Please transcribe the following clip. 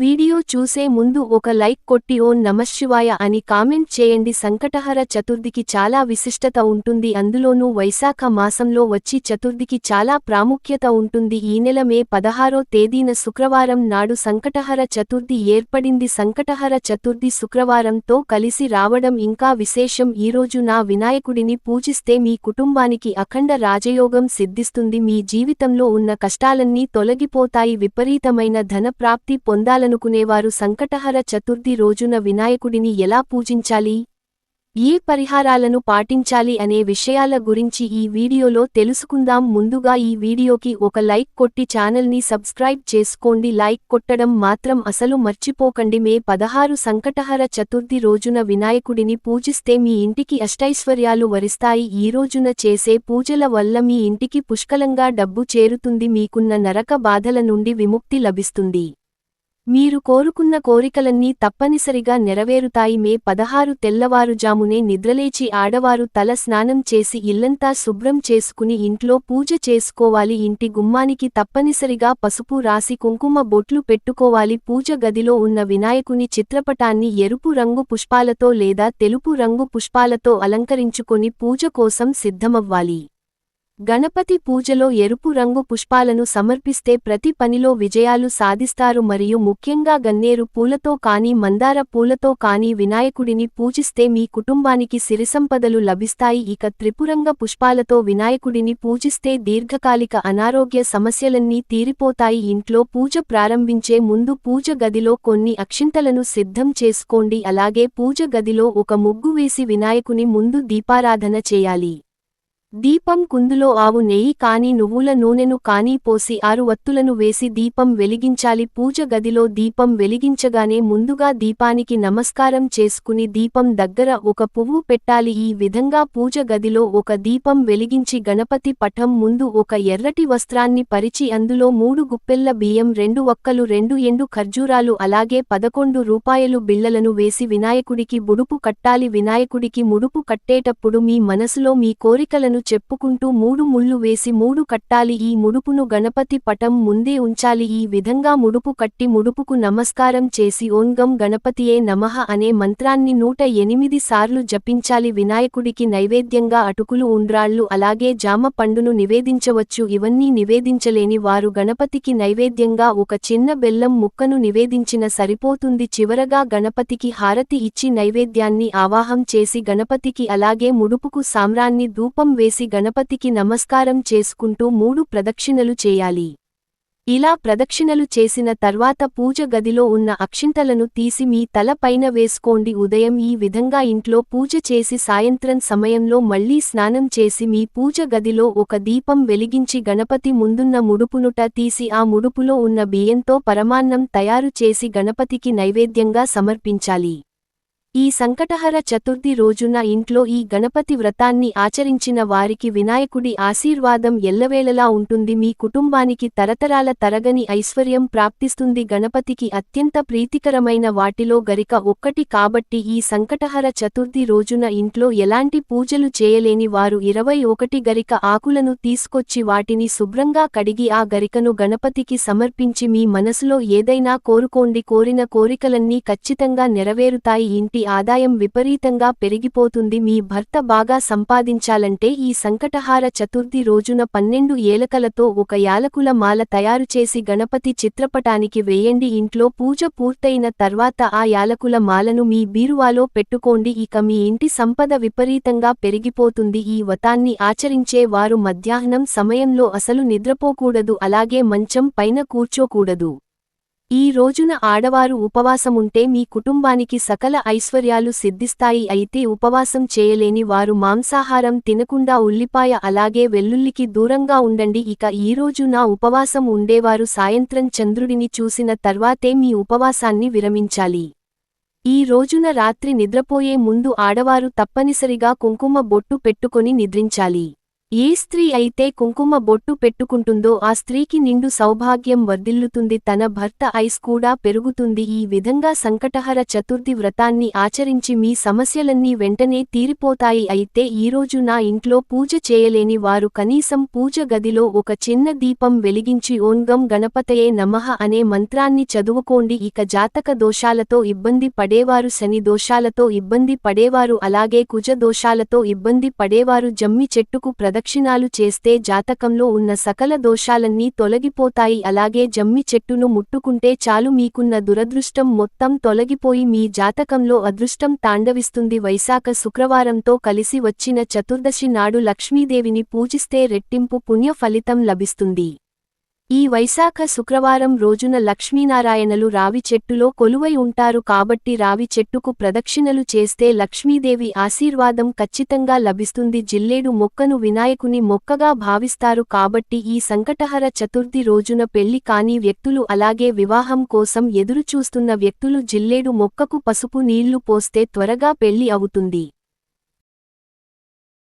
Video చూసే ముందు ఒక లైక్ కొట్టి ఓం నమశివాయ అని కామెంట్ చేయండి. సంకటహర చతుర్థికి చాలా విశిష్టత ఉంటుంది. అందులోనూ వైశాఖ మాసంలో వచ్చి చతుర్థికి చాలా ప్రాముఖ్యత ఉంటుంది. ఈ నెల మే పదహారో తేదీన శుక్రవారం నాడు సంకటహర చతుర్థి ఏర్పడింది. సంకటహర చతుర్థి శుక్రవారంతో కలిసి రావడం ఇంకా విశేషం. ఈరోజు నా వినాయకుడిని పూజిస్తే మీ కుటుంబానికి అఖండ రాజయోగం సిద్ధిస్తుంది. మీ జీవితంలో ఉన్న కష్టాలన్నీ తొలగిపోతాయి. విపరీతమైన ధనప్రాప్తి చేయాలనుకునేవారు సంకటహర చతుర్థి రోజున వినాయకుడిని ఎలా పూజించాలి? ఏ పరిహారాలను పాటించాలి అనే విషయాల గురించి ఈ వీడియోలో తెలుసుకుందాం. ముందుగా ఈ వీడియోకి ఒక లైక్ కొట్టి ఛానల్ని సబ్స్క్రైబ్ చేసుకోండి. లైక్ కొట్టడం మాత్రం అసలు మర్చిపోకండి. మే పదహారు సంకటహర చతుర్థి రోజున వినాయకుడిని పూజిస్తే మీ ఇంటికి అష్టైశ్వర్యాలు వరిస్తాయి. ఈ రోజున చేసే పూజల వల్ల మీ ఇంటికి పుష్కలంగా డబ్బు చేరుతుంది. మీకున్న నరక బాధల నుండి విముక్తి లభిస్తుంది. మీరు కోరుకున్న కోరికలన్నీ తప్పనిసరిగా నెరవేరుతాయి. మే పదహారు తెల్లవారుజామునే నిద్రలేచి ఆడవారు తల స్నానం చేసి ఇల్లంతా శుభ్రం చేసుకుని ఇంట్లో పూజ చేసుకోవాలి. ఇంటి గుమ్మానికి తప్పనిసరిగా పసుపు రాసి కుంకుమ బొట్లు పెట్టుకోవాలి. పూజ గదిలో ఉన్న వినాయకుని చిత్రపటాన్ని ఎరుపు రంగు పుష్పాలతో లేదా తెలుపు రంగు పుష్పాలతో అలంకరించుకొని పూజ కోసం సిద్ధమవ్వాలి. గణపతి పూజలో ఎరుపు రంగు పుష్పాలను సమర్పిస్తే ప్రతి పనిలో విజయాలు సాధిస్తారు మరియు ముఖ్యంగా గన్నేరు పూలతో కానీ మందార పూలతో కానీ వినాయకుడిని పూజిస్తే మీ కుటుంబానికి సిరిసంపదలు లభిస్తాయి. ఇక త్రిపురంగ పుష్పాలతో వినాయకుడిని పూజిస్తే దీర్ఘకాలిక అనారోగ్య సమస్యలన్నీ తీరిపోతాయి. ఇంట్లో పూజ ప్రారంభించే ముందు పూజ గదిలో కొన్ని అక్షింతలను సిద్ధం చేసుకోండి. అలాగే పూజ గదిలో ఒక ముగ్గు వేసి వినాయకుని ముందు దీపారాధన చేయాలి. దీపం కుందులో ఆవు నెయ్యి కాని నువ్వుల నూనెను కానీ పోసి ఆరు వత్తులను వేసి దీపం వెలిగించాలి. పూజ గదిలో దీపం వెలిగించగానే ముందుగా దీపానికి నమస్కారం చేసుకుని దీపం దగ్గర ఒక పువ్వు పెట్టాలి. ఈ విధంగా పూజ గదిలో ఒక దీపం వెలిగించి గణపతి పటం ముందు ఒక ఎర్రటి వస్త్రాన్ని పరిచి అందులో మూడు గుప్పెల్ల బియ్యం రెండు ఒక్కలు రెండు ఎండు ఖర్జూరాలు అలాగే పదకొండు రూపాయలు బిళ్ళలను వేసి వినాయకుడికి బుడుపు కట్టాలి. వినాయకుడికి ముడుపు కట్టేటప్పుడు మీ మనసులో మీ కోరికలను చెప్పుకుంటూ మూడు ముళ్ళు వేసి మూడు కట్టాలి. ఈ ముడుపును గణపతి పటం ముందే ఉంచాలి. ఈ విధంగా ముడుపు కట్టి ముడుపుకు నమస్కారం చేసి ఓంగం గణపతియే నమః అనే మంత్రాన్ని నూట ఎనిమిది సార్లు జపించాలి. వినాయకుడికి నైవేద్యంగా అటుకులు ఉండ్రాళ్ళు అలాగే జామ పండును నివేదించవచ్చు. ఇవన్నీ నివేదించలేని వారు గణపతికి నైవేద్యంగా ఒక చిన్న బెల్లం ముక్కను నివేదించిన సరిపోతుంది. చివరగా గణపతికి హారతి ఇచ్చి నైవేద్యాన్ని ఆవాహం చేసి గణపతికి అలాగే ముడుపుకు సామ్రాన్ని ధూపం వేసి గణపతికి నమస్కారం చేసుకుంటూ మూడు ప్రదక్షిణలు చేయాలి. ఇలా ప్రదక్షిణలు చేసిన తర్వాత పూజ గదిలో ఉన్న అక్షింతలను తీసి మీ తల పైన వేసుకోండి. ఉదయం ఈ విధంగా ఇంట్లో పూజ చేసి సాయంత్రం సమయంలో మళ్ళీ స్నానం చేసి మీ పూజ గదిలో ఒక దీపం వెలిగించి గణపతి ముందున్న ముడుపునుట తీసి ఆ ముడుపులో ఉన్న బియ్యంతో పరమాన్నం తయారు చేసి గణపతికి నైవేద్యంగా సమర్పించాలి. ఈ సంకటహర చతుర్థి రోజున ఇంట్లో ఈ గణపతి వ్రతాన్ని ఆచరించిన వారికి వినాయకుడి ఆశీర్వాదం ఎల్లవేళలా ఉంటుంది. మీ కుటుంబానికి తరతరాల తరగని ఐశ్వర్యం ప్రాప్తిస్తుంది. గణపతికి అత్యంత ప్రీతికరమైన వాటిలో గరిక ఒక్కటి కాబట్టి ఈ సంకటహర చతుర్థి రోజున ఇంట్లో ఎలాంటి పూజలు చేయలేని వారు ఇరవై ఒకటి గరిక ఆకులను తీసుకొచ్చి వాటిని శుభ్రంగా కడిగి ఆ గరికను గణపతికి సమర్పించి మీ మనసులో ఏదైనా కోరుకోండి. కోరిన కోరికలన్నీ ఖచ్చితంగా నెరవేరుతాయి. ఇంటి ఆదాయం విపరీతంగా పెరిగిపోతుంది. మీ భర్త బాగా సంపాదించాలంటే ఈ సంకటహార చతుర్థి రోజున పన్నెండు ఏలకలతో ఒక యాలకుల మాల తయారుచేసి గణపతి చిత్రపటానికి వేయండి. ఇంట్లో పూజ పూర్తయిన తర్వాత ఆ యాలకుల మాలను మీ బీరువాలో పెట్టుకోండి. ఇక మీ ఇంటి సంపద విపరీతంగా పెరిగిపోతుంది. ఈ వతాన్ని ఆచరించే వారు మధ్యాహ్నం సమయంలో అసలు నిద్రపోకూడదు. అలాగే మంచం పైన కూర్చోకూడదు. ఈ రోజున ఆడవారు ఉపవాసముంటే మీ కుటుంబానికి సకల ఐశ్వర్యాలు సిద్ధిస్తాయి అయితే ఉపవాసం చేయలేని వారు మాంసాహారం తినకుండా ఉల్లిపాయ అలాగే వెల్లుల్లికి దూరంగా ఉండండి. ఇక ఈ నా ఉపవాసం ఉండేవారు సాయంత్రం చంద్రుడిని చూసిన తర్వాతే మీ ఉపవాసాన్ని విరమించాలి. ఈ రోజున రాత్రి నిద్రపోయే ముందు ఆడవారు తప్పనిసరిగా కుంకుమ బొట్టు పెట్టుకొని నిద్రించాలి. ఏ స్త్రీ అయితే కుంకుమ బొట్టు పెట్టుకుంటుందో ఆ స్త్రీకి నిండు సౌభాగ్యం వర్ధిల్లుతుంది. తన భర్త ఐస్ కూడా పెరుగుతుంది. ఈ విధంగా సంకటహర చతుర్థి వ్రతాన్ని ఆచరించి మీ సమస్యలన్నీ వెంటనే తీరిపోతాయి. అయితే ఈరోజు నా ఇంట్లో పూజ చేయలేని వారు కనీసం పూజ గదిలో ఒక చిన్న దీపం వెలిగించి ఓన్గం గణపతయే నమః అనే మంత్రాన్ని చదువుకోండి. ఇక జాతక దోషాలతో ఇబ్బంది పడేవారు శని దోషాలతో ఇబ్బంది పడేవారు అలాగే కుజ దోషాలతో ఇబ్బంది పడేవారు జమ్మి చెట్టుకు ప్రదక్షిణాలు చేస్తే జాతకంలో ఉన్న సకల దోషాలన్నీ తొలగిపోతాయి. అలాగే జమ్మి చెట్టును ముట్టుకుంటే చాలు మీకున్న దురదృష్టం మొత్తం తొలగిపోయి మీ జాతకంలో అదృష్టం తాండవిస్తుంది. వైశాఖ శుక్రవారంతో కలిసి వచ్చిన చతుర్దశి నాడు లక్ష్మీదేవిని పూజిస్తే రెట్టింపు పుణ్య ఫలితం లభిస్తుంది. ఈ వైశాఖ శుక్రవారం రోజున లక్ష్మీనారాయణలు రావి చెట్టులో కొలువై ఉంటారు కాబట్టి రావి చెట్టుకు ప్రదక్షిణలు చేస్తే లక్ష్మీదేవి ఆశీర్వాదం ఖచ్చితంగా లభిస్తుంది. జిల్లేడు మొక్కను వినాయకుని మొక్కగా భావిస్తారు కాబట్టి ఈ సంకటహర చతుర్థి రోజున పెళ్ళి కాని వ్యక్తులు అలాగే వివాహం కోసం ఎదురుచూస్తున్న వ్యక్తులు జిల్లేడు మొక్కకు పసుపు నీళ్ళు పోస్తే త్వరగా పెళ్ళి అవుతుంది.